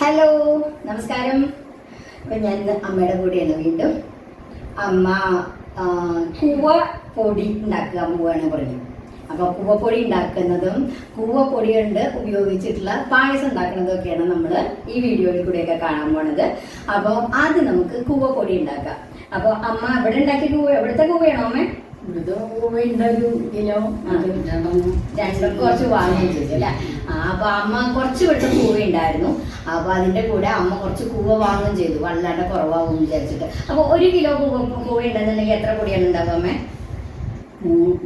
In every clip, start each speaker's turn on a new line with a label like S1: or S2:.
S1: Hello നമസ്കാരം. അപ്പം ഞാൻ അമ്മയുടെ കൂടെയാണ് വീണ്ടും. അമ്മ കൂവ പൊടി ഉണ്ടാക്കാൻ പോവാണ് പറഞ്ഞു അപ്പോൾ കൂവപ്പൊടി ഉണ്ടാക്കുന്നതും കൂവപ്പൊടി കൊണ്ട് ഉപയോഗിച്ചിട്ടുള്ള പായസം ഉണ്ടാക്കുന്നതും ഒക്കെയാണ് നമ്മൾ ഈ വീഡിയോയിൽ കൂടെയൊക്കെ കാണാൻ പോണത്. അപ്പോൾ ആദ്യം നമുക്ക് കൂവപ്പൊടി ഉണ്ടാക്കാം. അപ്പോൾ അമ്മ ഇവിടെ ഉണ്ടാക്കിയ കൂവ എവിടുത്തെ കൂവയാണോ അമ്മ?
S2: ഇത് പൂവിന്റെ ഒരു കിലോ അത്
S1: രണ്ടും കുറച്ച് വാങ്ങുകയും ചെയ്തു അല്ലേ? അപ്പൊ അമ്മ കുറച്ച് വെട്ടം കൂവ ഉണ്ടായിരുന്നു അപ്പൊ അതിന്റെ കൂടെ അമ്മ കുറച്ച് കൂവ വാങ്ങുകയും ചെയ്തു. വല്ലാണ്ട് കുറവാകും വിചാരിച്ചിട്ട്. അപ്പൊ ഒരു കിലോ കൂവ കൂവ ഉണ്ടെന്നുണ്ടെങ്കിൽ എത്ര പൊടിയാണ് ഉണ്ടാവുക അമ്മേ?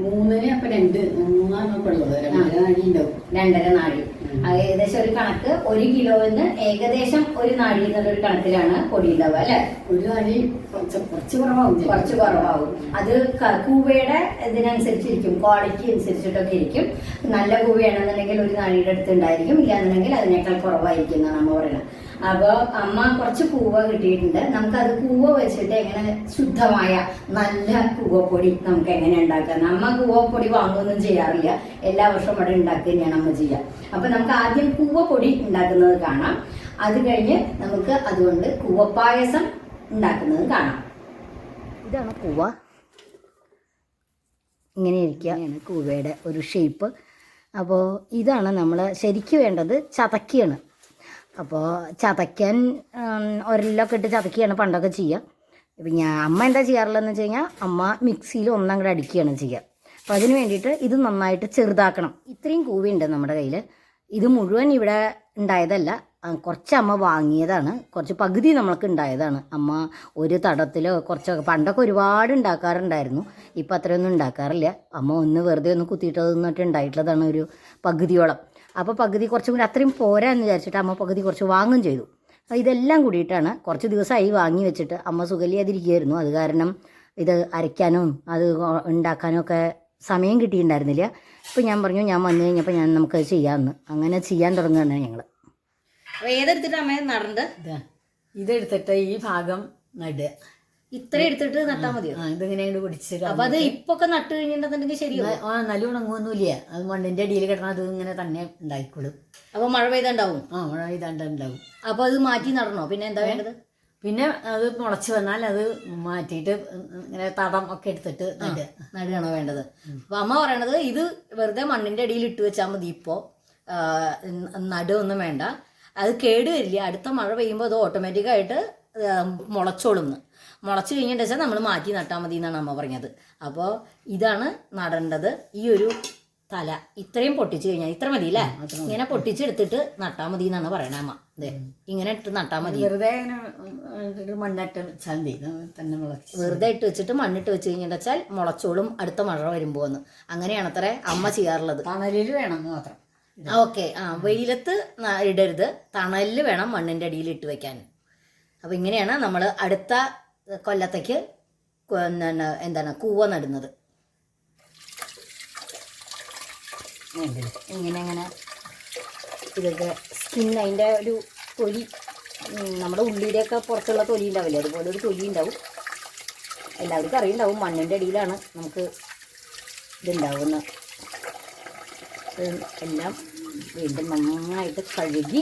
S2: മൂന്നിന് അപ്പൊ രണ്ട് മൂന്നാണ് രണ്ടര നാഴി.
S1: അത് ഏകദേശം ഒരു കണക്ക് ഒരു കിലോന്ന് ഏകദേശം ഒരു നാഴി എന്നുള്ള ഒരു കണക്കിലാണ് പൊടി ഉണ്ടാവുക അല്ലെ?
S2: ഒരു നാഴി കുറച്ച് കുറവാകും
S1: കുറച്ച് കുറവാകും അത് കൂവയുടെ ഇതിനനുസരിച്ചിരിക്കും ക്വാളിറ്റി അനുസരിച്ചിട്ടൊക്കെ ഇരിക്കും. നല്ല കൂവയാണെന്നുണ്ടെങ്കിൽ ഒരു നാഴിയുടെ അടുത്ത് ഉണ്ടായിരിക്കും ഇല്ലാന്നുണ്ടെങ്കിൽ അതിനേക്കാൾ കുറവായിരിക്കും എന്നാണ് നമ്മൾ പറയുന്നത്. അപ്പോൾ അമ്മ കുറച്ച് കൂവ കിട്ടിയിട്ടുണ്ട്. അത് കൂവ വെച്ചിട്ട് എങ്ങനെ ശുദ്ധമായ നല്ല കൂവപ്പൊടി നമുക്ക് എങ്ങനെ ഉണ്ടാക്കാം? അമ്മ കൂവപ്പൊടി വാങ്ങുകയൊന്നും ചെയ്യാറില്ല. എല്ലാ വർഷവും ഇവിടെ ഉണ്ടാക്കുക തന്നെയാണ് അമ്മ ചെയ്യുക. അപ്പൊ നമുക്ക് ആദ്യം കൂവപ്പൊടി ഉണ്ടാക്കുന്നത് കാണാം. അത് കഴിഞ്ഞ് നമുക്ക് അതുകൊണ്ട് കൂവപ്പായസം ഉണ്ടാക്കുന്നത് കാണാം. ഇതാണ് കൂവ ഇങ്ങനെ ഇരിക്കുകയാണ് കൂവയുടെ ഒരു ഷേപ്പ് അപ്പോൾ ഇതാണ് നമ്മൾ ശരിക്കും വേണ്ടത് ചതക്കിയാണ്. അപ്പോൾ ചതയ്ക്കാൻ ഒരലൊക്കെ ഇട്ട് ചതക്കുകയാണ് പണ്ടൊക്കെ ചെയ്യുക. ഇപ്പം ഞാൻ അമ്മ എന്താ ചെയ്യാറുള്ളതെന്ന് വെച്ച് കഴിഞ്ഞാൽ അമ്മ മിക്സിയിൽ ഒന്നും കൂടെ അടിക്കുകയാണ് ചെയ്യുക. അപ്പോൾ അതിന് വേണ്ടിയിട്ട് ഇത് നന്നായിട്ട് ചെറുതാക്കണം. ഇത്രയും കൂവിയുണ്ട് നമ്മുടെ കയ്യിൽ ഇത് മുഴുവൻ ഇവിടെ ഉണ്ടായതല്ല. കുറച്ച് അമ്മ വാങ്ങിയതാണ്. കുറച്ച് പകുതി നമ്മൾക്ക് ഉണ്ടായതാണ്. അമ്മ ഒരു തടത്തിലോ കുറച്ചൊക്കെ പണ്ടൊക്കെ ഒരുപാട് ഉണ്ടാക്കാറുണ്ടായിരുന്നു. ഇപ്പം അത്രയൊന്നും ഉണ്ടാക്കാറില്ല. അമ്മ ഒന്ന് വെറുതെ ഒന്ന് കുത്തിയിട്ടതെന്നൊക്കെ ഉണ്ടായിട്ടുള്ളതാണ് ഒരു പകുതിയോളം. അപ്പോൾ പകുതി കുറച്ചും കൂടി അത്രയും പോരാ എന്ന് വിചാരിച്ചിട്ട് അമ്മ പകുതി കുറച്ച് വാങ്ങും ചെയ്തു. അപ്പോൾ ഇതെല്ലാം കൂടിയിട്ടാണ് കുറച്ച് ദിവസമായി വാങ്ങി വെച്ചിട്ട് അമ്മ സുഖലിയാതിരിക്കുകയായിരുന്നു അത് കാരണം ഇത് അരയ്ക്കാനും അത് ഉണ്ടാക്കാനും ഒക്കെ സമയം കിട്ടിയിട്ടുണ്ടായിരുന്നില്ല. അപ്പോൾ ഞാൻ പറഞ്ഞു ഞാൻ വന്നു കഴിഞ്ഞപ്പോൾ ഞാൻ നമുക്ക് ചെയ്യാമെന്ന് അങ്ങനെ ചെയ്യാൻ തുടങ്ങുകയാണ് ഞങ്ങൾ അപ്പോൾ ഏതെടുത്തിട്ട് അമ്മ നടണ്ട്?
S2: ഇതാ ഇതെടുത്തിട്ട് ഈ ഭാഗം നടുക.
S1: ഇത്ര എടുത്തിട്ട് നട്ടാൽ മതിയോ?
S2: ആ ഇതിങ്ങനെ പിടിച്ച്
S1: അപ്പൊ അത് ഇപ്പൊക്കെ നട്ട് കഴിഞ്ഞിട്ടുണ്ടെങ്കിൽ ശരി
S2: ന- ആ നല്ല ഉണങ്ങുമൊന്നുമില്ല അത് മണ്ണിന്റെ അടിയിൽ കിടന്നാൽ അത് ഇങ്ങനെ തന്നെ ഉണ്ടായിക്കോളും.
S1: അപ്പൊ മഴ പെയ്തുണ്ടാവും
S2: ആ മഴ പെയ്താണ്ടാവും
S1: അപ്പൊ അത് മാറ്റി നടണോ? പിന്നെ എന്താ വേണ്ടത്?
S2: പിന്നെ അത് മുളച്ച് വന്നാൽ അത് മാറ്റിയിട്ട് ഇങ്ങനെ തടം ഒക്കെ എടുത്തിട്ട് നടുക.
S1: നടുകയാണോ വേണ്ടത്? അപ്പൊ അമ്മ പറയണത് ഇത് വെറുതെ മണ്ണിന്റെ അടിയിൽ ഇട്ട് വെച്ചാൽ മതി ഇപ്പോ. നടുവൊന്നും വേണ്ട. അത് കേടുവരില്ല. അടുത്ത മഴ പെയ്യുമ്പോൾ അത് ഓട്ടോമാറ്റിക്കായിട്ട് മുളച്ചോളും മുളച്ച് കഴിഞ്ഞിട്ട് വെച്ചാൽ നമ്മൾ മാറ്റി നട്ടാൽ മതി എന്നാണ് അമ്മ പറഞ്ഞത്. അപ്പോൾ ഇതാണ് നടേണ്ടത്. ഈ ഒരു തല ഇത്രയും പൊട്ടിച്ച് കഴിഞ്ഞാൽ ഇത്ര മതി. അല്ലേ ഇങ്ങനെ പൊട്ടിച്ചെടുത്തിട്ട് നട്ടാൽ മതി എന്നാണ് പറയണ അമ്മ. അതെ ഇങ്ങനെ ഇട്ട് നട്ടാൽ മതി.
S2: വെറുതെ മണ്ണിട്ട് വെച്ചാൽ മതി. തന്നെ മുളച്ച്.
S1: വെറുതെ ഇട്ട് വെച്ചിട്ട് മണ്ണിട്ട് വെച്ച് കഴിഞ്ഞിട്ട് വെച്ചാൽ മുളച്ചോളും അടുത്ത മഴ വരുമ്പോൾ എന്ന് അങ്ങനെയാണ് അത്ര അമ്മ ചെയ്യാറുള്ളത്.
S2: തണലിൽ വേണം മാത്രം.
S1: ഓക്കെ. ആ വെയിലത്ത് ഇടരുത്. തണലിൽ വേണം മണ്ണിന്റെ അടിയിൽ ഇട്ട് വെക്കാൻ. അപ്പോൾ ഇങ്ങനെയാണ് നമ്മൾ അടുത്ത കൊല്ലത്തേക്ക് എന്താണ് എന്താണ് കൂവ നടുന്നത്. ഇങ്ങനെ. ഇങ്ങനെ ഇതൊക്കെ സ്കിൻ അതിന്റെ ഒരു തൊലി നമ്മുടെ ഉള്ളിയുടെയൊക്കെ പുറത്തുള്ള തൊലി ഉണ്ടാവില്ലേ? അതുപോലെ ഒരു തൊലി ഉണ്ടാവും. എല്ലാവർക്കും അറിയുണ്ടാവും മണ്ണിന്റെ അടിയിലാണ് നമുക്ക് ഇതുണ്ടാവുന്നത് എല്ലാം വീണ്ടും നന്നായിട്ട് കഴുകി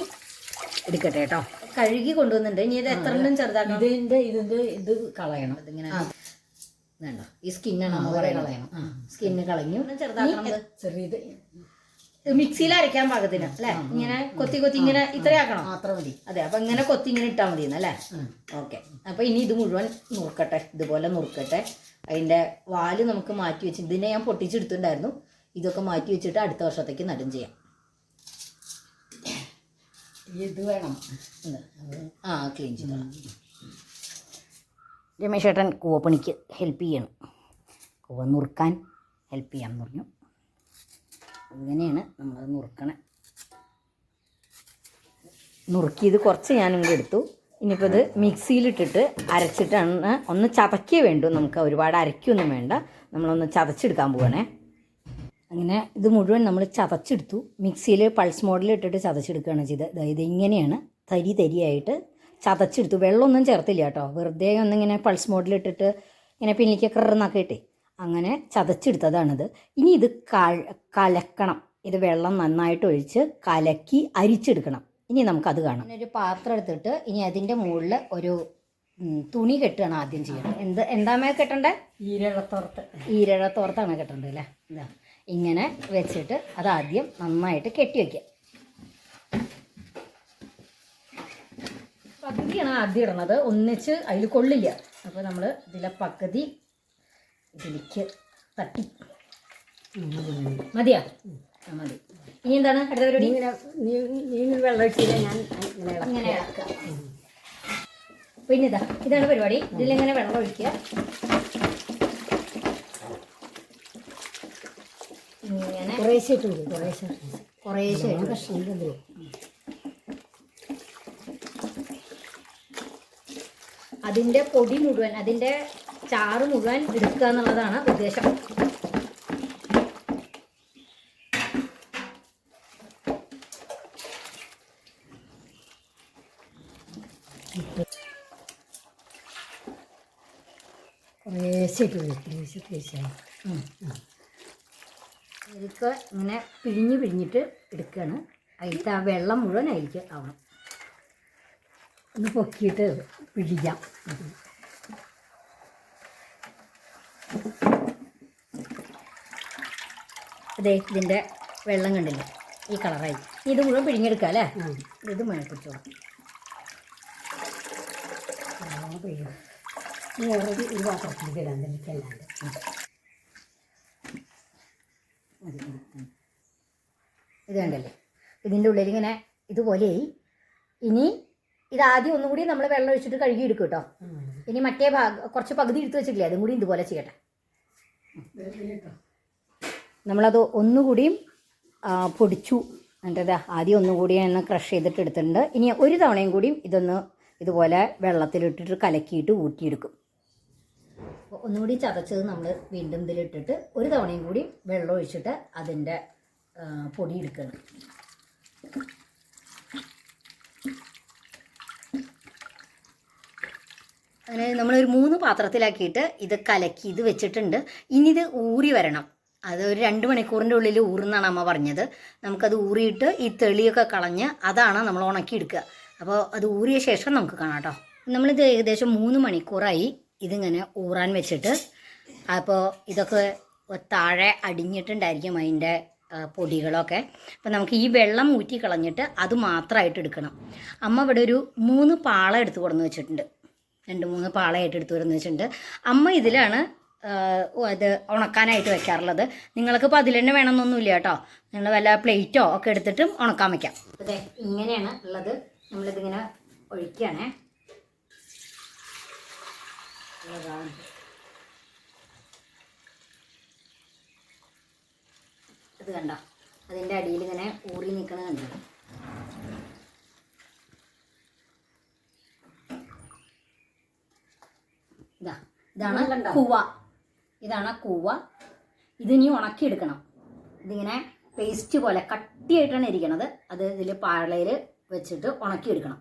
S1: എടുക്കട്ടെ കേട്ടോ. കഴുകി കൊണ്ടുവന്നിട്ടുണ്ട്. ഇനി ഇത് എത്ര എണ്ണം ചെറുതാക്കണം?
S2: ഇതിന്റെ ഇതിന്റെ ഇത് കളയണം. ഇതിങ്ങനെ
S1: വേണ്ട. ഈ സ്കിന്നാണ് സ്കിന്ന് കളഞ്ഞു. ചെറുതാക്കണം.
S2: ചെറിയത്
S1: മിക്സിയിൽ അരയ്ക്കാൻ പാകത്തിന് അല്ലേ? ഇങ്ങനെ കൊത്തി കൊത്തി ഇങ്ങനെ ഇത്രയാക്കണം?
S2: മാത്രം മതി.
S1: അതെ അപ്പൊ ഇങ്ങനെ കൊത്തി ഇങ്ങനെ ഇട്ടാൽ മതി അല്ലേ? ഓക്കെ. അപ്പൊ ഇനി ഇത് മുഴുവൻ നുറുക്കട്ടെ ഇതുപോലെ നുറുക്കട്ടെ. അതിന്റെ വാൽ നമുക്ക് മാറ്റി വെച്ച് ഇതിനെ ഞാൻ പൊട്ടിച്ചെടുത്തിട്ടുണ്ടായിരുന്നു. ഇതൊക്കെ മാറ്റി വെച്ചിട്ട് അടുത്ത വർഷത്തേക്ക് നടും ചെയ്യാം.
S2: ഇത് വേണം.
S1: ആ ക്ലീൻ ചെയ്തോളാം രമേശ് ഏട്ടൻ കൂവപ്പണിക്ക് ഹെൽപ്പ് ചെയ്യണം. കൂവ നുറുക്കാൻ ഹെൽപ്പ് ചെയ്യാമെന്ന് പറഞ്ഞു. അങ്ങനെയാണ് നമ്മൾ നുറുക്കണേ. നുറുക്കിയത് കുറച്ച് ഞാനും കൂടെ എടുത്തു. ഇനിയിപ്പോൾ ഇത് മിക്സിയിലിട്ടിട്ട് അരച്ചിട്ടാണ് ഒന്ന് ചതക്കേ വേണ്ടു. നമുക്ക് ഒരുപാട് അരയ്ക്കൊന്നും വേണ്ട. നമ്മളൊന്ന് ചതച്ചെടുക്കാൻ പോകണേ അങ്ങനെ ഇത് മുഴുവൻ നമ്മൾ ചതച്ചെടുത്തു. മിക്സിയിൽ പൾസ് മോഡിൽ ഇട്ടിട്ട് ചതച്ചെടുക്കുകയാണ് ചെയ്തത്. അതായത് ഇങ്ങനെയാണ്. തരി തരിയായിട്ട് ചതച്ചെടുത്തു. വെള്ളമൊന്നും ചേർത്തില്ല കേട്ടോ. വെറുതെ ഒന്നിങ്ങനെ പൾസ് മോഡിൽ ഇട്ടിട്ട് ഇങ്ങനെ പിന്നിലേക്ക് കറന്നൊക്കെ ഇട്ടേ. അങ്ങനെ ചതച്ചെടുത്തതാണിത്. ഇനി ഇത് കലക്കണം. ഇത് വെള്ളം നന്നായിട്ട് ഒഴിച്ച് കലക്കി അരിച്ചെടുക്കണം. ഇനി നമുക്കത് കാണാം. ഒരു പാത്രം എടുത്തിട്ട് ഇനി അതിന്റെ മുകളിൽ ഒരു തുണി കെട്ടുകയാണ് ആദ്യം ചെയ്യണം. എന്ത് എന്താമേ കെട്ടണ്ടേ? ഈരഴത്തോർത്ത് ഈരഴത്തോർത്താണ് കെട്ടേണ്ടത് അല്ലേ? ഇതാ. ഇങ്ങനെ വെച്ചിട്ട് അത് ആദ്യം നന്നായിട്ട് കെട്ടി വയ്ക്കുക പകുതിയാണ് ആദ്യം ഇടണത്. ഒന്നിച്ച് അതിൽ കൊള്ളില്ല. അപ്പോൾ നമ്മൾ ഇതിലെ പകുതി ഇതിലേക്ക് തട്ടി. മതിയാ? മതി. ഇനി എന്താണ് അടുത്ത പരിപാടി?
S2: വെള്ളം ഒഴിച്ചില്ല? ഞാൻ ഇങ്ങനെ ഇളക്കും.
S1: ഇങ്ങനെ ഇളക്കുക പിന്നെ ഇതാ ഇതാണ് പരിപാടി. ഇതിലിങ്ങനെ വെള്ളം ഒഴിക്കുക. ഇങ്ങനെ.
S2: കുറേശ്ശെ ഇട്ട് കൊടുക്കും കുറേശ്ശെ.
S1: കുറേശ്ശെ. ഇടുക.
S2: കഷ്ണം തരും
S1: അതിന്റെ പൊടി മുഴുവൻ അതിന്റെ ചാറ് മുഴുവൻ എടുക്കുക എന്നുള്ളതാണ് ഉദ്ദേശം.
S2: കുറേശ്ശെ ഇട്ട് കൊടുക്കും കുറേശ്ശെ കുറേശ്ശെ
S1: ഇതൊക്കെ ഇങ്ങനെ പിഴിഞ്ഞ് പിഴിഞ്ഞിട്ട് എടുക്കുകയാണ്. അതിലത്തെ ആ വെള്ളം മുഴുവൻ അരിക്ക് ആവണം.
S2: ഒന്ന് പൊക്കിയിട്ട് പിഴിക്കാം.
S1: അതെ ഇതിന്റെ വെള്ളം കണ്ടില്ലേ? ഈ കളറായി. ഇത് മുഴുവൻ പിഴിഞ്ഞെടുക്കുക അല്ലേ? ഇത്
S2: പിഴിയും. ഈ ഒരു പാത്രത്തിലേക്ക് ഇടാൻ തന്നെ അല്ലാണ്ട്
S1: മതി, മതി, ഉം. ഇത് കണ്ടല്ലേ? ഇതിന്റെ ഉള്ളിൽ ഇങ്ങനെ ഇതുപോലെയായി. ഇനി ഇതാദ്യം ഒന്നും കൂടി നമ്മൾ വെള്ളം ഒഴിച്ചിട്ട് കഴുകി എടുക്കും കേട്ടോ ഇനി മറ്റേ ഭാഗം കുറച്ച് പകുതി എടുത്ത് വെച്ചിട്ടില്ലേ? അതും കൂടി ഇതുപോലെ ചെയ്യട്ടെ. നമ്മളത് ഒന്നുകൂടിയും പൊടിച്ചു. എന്നിട്ട് ആദ്യം ഒന്നുകൂടി ഒന്ന് ക്രഷ് ചെയ്തിട്ട് എടുത്തിട്ടുണ്ട്. ഇനി ഒരു തവണയും കൂടിയും ഇതൊന്ന് ഇതുപോലെ വെള്ളത്തിലിട്ടിട്ട് കലക്കിയിട്ട് ഊറ്റിയെടുക്കും. ഒന്നുകൂടി ചതച്ചത് നമ്മൾ വീണ്ടും ഇതിലിട്ടിട്ട് ഒരു തവണയും കൂടി വെള്ളം ഒഴിച്ചിട്ട് അതിന്റെ പൊടി എടുക്കണം അങ്ങനെ നമ്മളൊരു മൂന്ന് പാത്രത്തിലാക്കിയിട്ട് ഇത് കലക്കി ഇത് വെച്ചിട്ടുണ്ട്. ഇനി ഇത് ഊറി വരണം. അത് ഒരു രണ്ട് മണിക്കൂറിന്റെ ഉള്ളിൽ ഊറുന്നാണ് അമ്മ പറഞ്ഞത്. നമുക്കത് ഊറിയിട്ട് ഈ തെളിയൊക്കെ കളഞ്ഞ് അതാണ് നമ്മൾ ഉണക്കിയെടുക്കുക അപ്പോൾ അത് ഊറിയ ശേഷം നമുക്ക് കാണാം കേട്ടോ. നമ്മളിത് ഏകദേശം മൂന്ന് മണിക്കൂറായി ഇതിങ്ങനെ ഊറാൻ വെച്ചിട്ട്. അപ്പോൾ ഇതൊക്കെ താഴെ അടിഞ്ഞിട്ടുണ്ടായിരിക്കും അതിന്റെ പൊടികളൊക്കെ. അപ്പം നമുക്ക് ഈ വെള്ളം ഊറ്റി കളഞ്ഞിട്ട് അത് മാത്രമായിട്ട് എടുക്കണം. അമ്മ ഇവിടെ ഒരു മൂന്ന് പാള എടുത്ത് കൊടുന്ന് വെച്ചിട്ടുണ്ട്. രണ്ട് മൂന്ന് പാളയായിട്ട് എടുത്ത് കൊടുന്ന് വെച്ചിട്ടുണ്ട്. അമ്മ ഇതിലാണ് അത് ഉണക്കാനായിട്ട് വെക്കാറുള്ളത്. നിങ്ങൾക്ക് ഇപ്പോൾ അതിൽ തന്നെ വേണമെന്നൊന്നുമില്ല കേട്ടോ. നിങ്ങൾ വല്ല പ്ലേറ്റോ ഒക്കെ എടുത്തിട്ടും ഉണക്കാൻ വെക്കാം. അതെ ഇങ്ങനെയാണ് ഉള്ളത്. നമ്മളിതിങ്ങനെ ഒഴിക്കുകയാണേ. ഇത് കണ്ടോ? അതിന്റെ അടിയിൽ ഇങ്ങനെ ഊറി നിൽക്കണത് കണ്ടോ? ഇതാ ഇതാണ് കൂവ. ഇതാണ് കൂവ. ഇതിനി ഉണക്കിയെടുക്കണം. ഇതിങ്ങനെ പേസ്റ്റ് പോലെ കട്ടിയായിട്ടാണ് ഇരിക്കണത്. അത് ഇതിൽ പാളയിൽ വെച്ചിട്ട് ഉണക്കിയെടുക്കണം.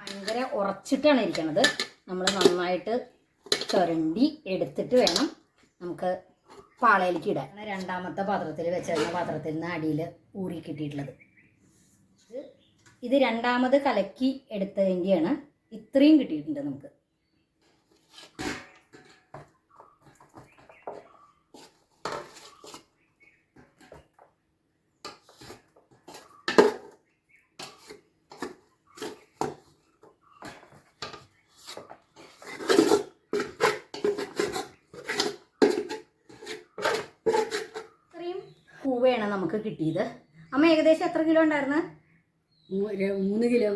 S1: ഭയങ്കര ഉറച്ചിട്ടാണ് ഇരിക്കണത്. നമ്മൾ നന്നായിട്ട് ചുരണ്ടി എടുത്തിട്ട് വേണം നമുക്ക് പാളയിലേക്ക് ഇടാൻ. രണ്ടാമത്തെ പാത്രത്തിൽ വെച്ചിരുന്ന പാത്രത്തിൽ നിന്ന് അടിയിൽ ഊറി കിട്ടിയിട്ടുള്ളത്. ഇത് രണ്ടാമത് കലക്കി എടുത്തതിന്റെയാണ് ഇത്രയും കിട്ടിയിട്ടുണ്ട് നമുക്ക് ഇത്രയും കൂവയാണ് നമുക്ക് കിട്ടിയത്. അമ്മ ഏകദേശം എത്ര കിലോ ഉണ്ടായിരുന്നു?
S2: മൂന്ന് കിലോ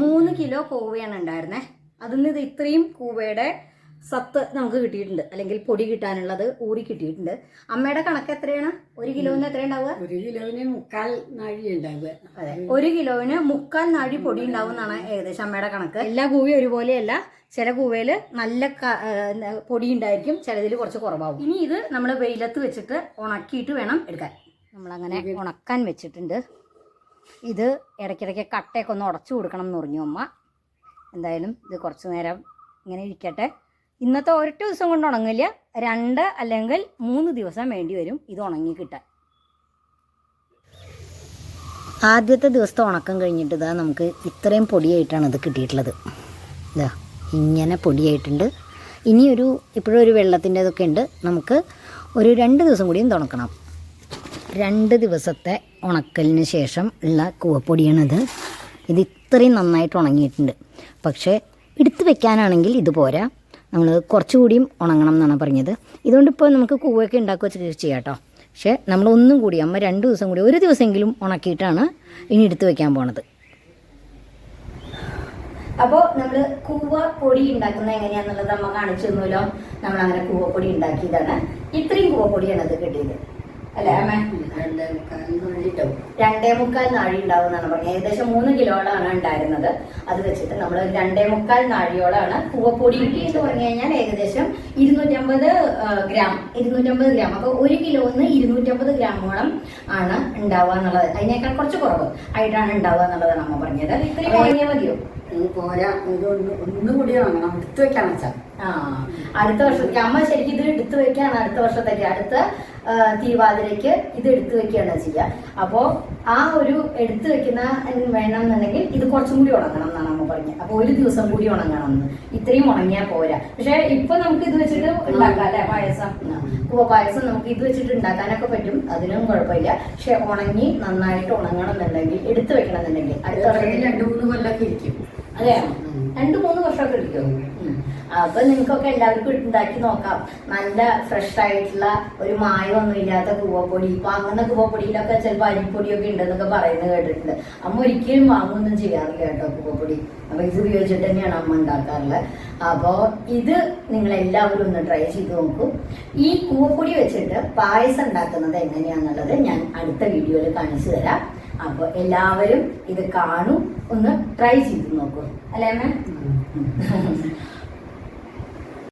S1: മൂന്ന് കിലോ കൂവയാണ് ഉണ്ടായിരുന്നേ. അതിൽ നിന്ന് ഇത് ഇത്രയും കൂവയുടെ സത്ത് നമുക്ക് കിട്ടിയിട്ടുണ്ട്. അല്ലെങ്കിൽ പൊടി കിട്ടാനുള്ളത് ഊറി കിട്ടിയിട്ടുണ്ട്. അമ്മയുടെ കണക്ക് എത്രയാണ്? ഒരു കിലോന് എത്ര ഉണ്ടാവുക?
S2: ഒരു കിലോന് മുക്കാൽ നാഴി ഉണ്ടാവുക.
S1: അതെ. ഒരു കിലോന് മുക്കാൽ നാഴി പൊടി ഉണ്ടാവും എന്നാണ് ഏകദേശം അമ്മയുടെ കണക്ക്. എല്ലാ കൂവയും ഒരുപോലെയല്ല. ചില കൂവയിൽ നല്ല പൊടി ഉണ്ടായിരിക്കും. ചിലതിൽ കുറച്ച് കുറവാകും ഇനി ഇത് നമ്മൾ വെയിലത്ത് വെച്ചിട്ട് ഉണക്കിയിട്ട് വേണം എടുക്കാൻ. നമ്മളങ്ങനെ ഉണക്കാൻ വെച്ചിട്ടുണ്ട്. ഇത് ഇടയ്ക്കിടയ്ക്ക് കട്ടയൊക്കെ ഒന്ന് ഉടച്ചു കൊടുക്കണം എന്ന് പറഞ്ഞു അമ്മ എന്തായാലും ഇത് കുറച്ച് നേരം ഇങ്ങനെ ഇരിക്കട്ടെ. ഇന്നത്തെ ഒരൊറ്റ ദിവസം കൊണ്ട് ഉണങ്ങില്ല രണ്ട് അല്ലെങ്കിൽ മൂന്ന് ദിവസം വേണ്ടി വരും ഇത് ഉണങ്ങി കിട്ടാൻ. ആദ്യത്തെ ദിവസത്തെ ഉണക്കം കഴിഞ്ഞിട്ട് ഇതാ നമുക്ക് ഇത്രയും പൊടിയായിട്ടാണ് ഇത് കിട്ടിയിട്ടുള്ളത്. ഇതാ ഇങ്ങനെ പൊടിയായിട്ടുണ്ട്. ഇനിയൊരു ഇപ്പോഴും ഒരു വെള്ളത്തിന്റെ ഇതൊക്കെ ഉണ്ട്. നമുക്ക് ഒരു രണ്ട് ദിവസം കൂടിയും തുണക്കണം രണ്ട് ദിവസത്തെ ഉണക്കലിന് ശേഷം ഉള്ള കൂവപ്പൊടിയാണിത്. ഇത് ഇത്രയും നന്നായിട്ട് ഉണങ്ങിയിട്ടുണ്ട്. പക്ഷേ എടുത്ത് വെക്കാനാണെങ്കിൽ ഇത് പോരാ. നമ്മൾ കുറച്ചുകൂടിയും ഉണങ്ങണം എന്നാണ് പറഞ്ഞത്. ഇതുകൊണ്ട് ഇപ്പോൾ നമുക്ക് കൂവൊക്കെ ഉണ്ടാക്കുക ചെയ്യാം കേട്ടോ. പക്ഷേ നമ്മൾ ഒന്നും കൂടി അമ്മ രണ്ട് ദിവസം കൂടി ഒരു ദിവസമെങ്കിലും ഉണക്കിയിട്ടാണ് ഇനി എടുത്ത് വെക്കാൻ പോണത്. അപ്പോൾ നമ്മൾ കൂവ പൊടി ഉണ്ടാക്കുന്നത് എങ്ങനെയാണെന്നുള്ളത് അമ്മ കാണിച്ചു തന്നല്ലോ. നമ്മൾ അങ്ങനെ കൂവപ്പൊടി ഉണ്ടാക്കിയതാണ്. ഇത്രയും കൂവപ്പൊടിയാണ് അത് കിട്ടിയത്. അല്ലേ അമ്മ
S2: രണ്ടേ മുക്കാൽ
S1: നാഴി ഉണ്ടാവും എന്നാണ് പറഞ്ഞത്. ഏകദേശം മൂന്ന് കിലോളാണ് ഉണ്ടായിരുന്നത്. അത് വെച്ചിട്ട് നമ്മൾ രണ്ടേ മുക്കാൽ നാഴിയോളാണ് കൂവപ്പൊടി കിട്ടി എന്ന് പറഞ്ഞു കഴിഞ്ഞാൽ ഏകദേശം ഇരുന്നൂറ്റമ്പത് ഗ്രാം. ഇരുന്നൂറ്റമ്പത് ഗ്രാം. അപ്പോൾ ഒരു കിലോന്ന് ഇരുന്നൂറ്റമ്പത് ഗ്രാമോളം ആണ് ഉണ്ടാവുക എന്നുള്ളത്. അതിനേക്കാൾ കുറച്ച് കുറവ് ആയിട്ടാണ് ഉണ്ടാവുക എന്നുള്ളതാണ് അമ്മ പറഞ്ഞത്. ഇത്രയും വാങ്ങിയാൽ മതിയോ?
S2: പോരാ. ഇത് ഒന്ന് കൂടി വാങ്ങണം. എടുത്ത് വെക്കാൻ വെച്ചാൽ
S1: അടുത്ത വർഷത്തേക്ക്. അമ്മ ശരിക്കും ഇത് എടുത്തു വെക്കാണ് അടുത്ത വർഷത്തേക്ക്. അടുത്ത തിരുവാതിരയ്ക്ക് ഇത് എടുത്തു വെക്കുകയാണ് ചെയ്യുക. അപ്പോ ആ ഒരു എടുത്തു വെക്കുന്ന വേണം എന്നുണ്ടെങ്കിൽ ഇത് കുറച്ചും കൂടി ഉണങ്ങണം എന്നാണ് അമ്മ പറഞ്ഞത്. അപ്പോൾ ഒരു ദിവസം കൂടി ഉണങ്ങണം എന്ന്. ഇത്രയും ഉണങ്ങിയാൽ പോരാ. പക്ഷെ ഇപ്പൊ നമുക്ക് ഇത് വെച്ചിട്ട് ഉണ്ടാക്കാം അല്ലെ? പായസം. ഉവ്വ പായസം നമുക്ക് ഇത് വെച്ചിട്ട് ഉണ്ടാക്കാനൊക്കെ പറ്റും. അതിനും കുഴപ്പമില്ല. പക്ഷെ ഉണങ്ങി നന്നായിട്ട് ഉണങ്ങണം എന്നുണ്ടെങ്കിൽ എടുത്തു വെക്കണം എന്നുണ്ടെങ്കിൽ അടുത്ത
S2: രണ്ടു മൂന്ന് കൊല്ലൊക്കെ ഇരിക്കും.
S1: അതെയോ രണ്ട് മൂന്ന് വർഷമൊക്കെ എടുക്കും അപ്പൊ നിങ്ങൾക്കൊക്കെ എല്ലാവർക്കും ഉണ്ടാക്കി നോക്കാം. നല്ല ഫ്രഷ് ആയിട്ടുള്ള ഒരു മായമൊന്നും ഇല്ലാത്ത കൂവപ്പൊടി ഇപ്പൊ അങ്ങനെ കൂവപ്പൊടിയിലൊക്കെ ചിലപ്പോൾ അരിപ്പൊടിയൊക്കെ ഉണ്ടെന്നൊക്കെ പറയുന്നത് കേട്ടിട്ടുണ്ട്. അമ്മ ഒരിക്കലും വാങ്ങുന്നൊന്നും ചെയ്യാറില്ല കേട്ടോ കൂവപ്പൊടി അപ്പൊ ഇത് ഉപയോഗിച്ചിട്ട് തന്നെയാണ് അമ്മ ഉണ്ടാക്കാറുള്ളത് അപ്പോൾ ഇത് നിങ്ങൾ എല്ലാവരും ഒന്ന് ട്രൈ ചെയ്ത് നോക്കൂ. ഈ കൂവപ്പൊടി വെച്ചിട്ട് പായസം ഉണ്ടാക്കുന്നത് എങ്ങനെയാണെന്നുള്ളത് ഞാൻ അടുത്ത വീഡിയോയിൽ കാണിച്ചു തരാം. അപ്പോൾ എല്ലാവരും ഇത് കാണും ഒന്ന് ട്രൈ ചെയ്ത് നോക്കൂ. അല്ലേ അമ്മ?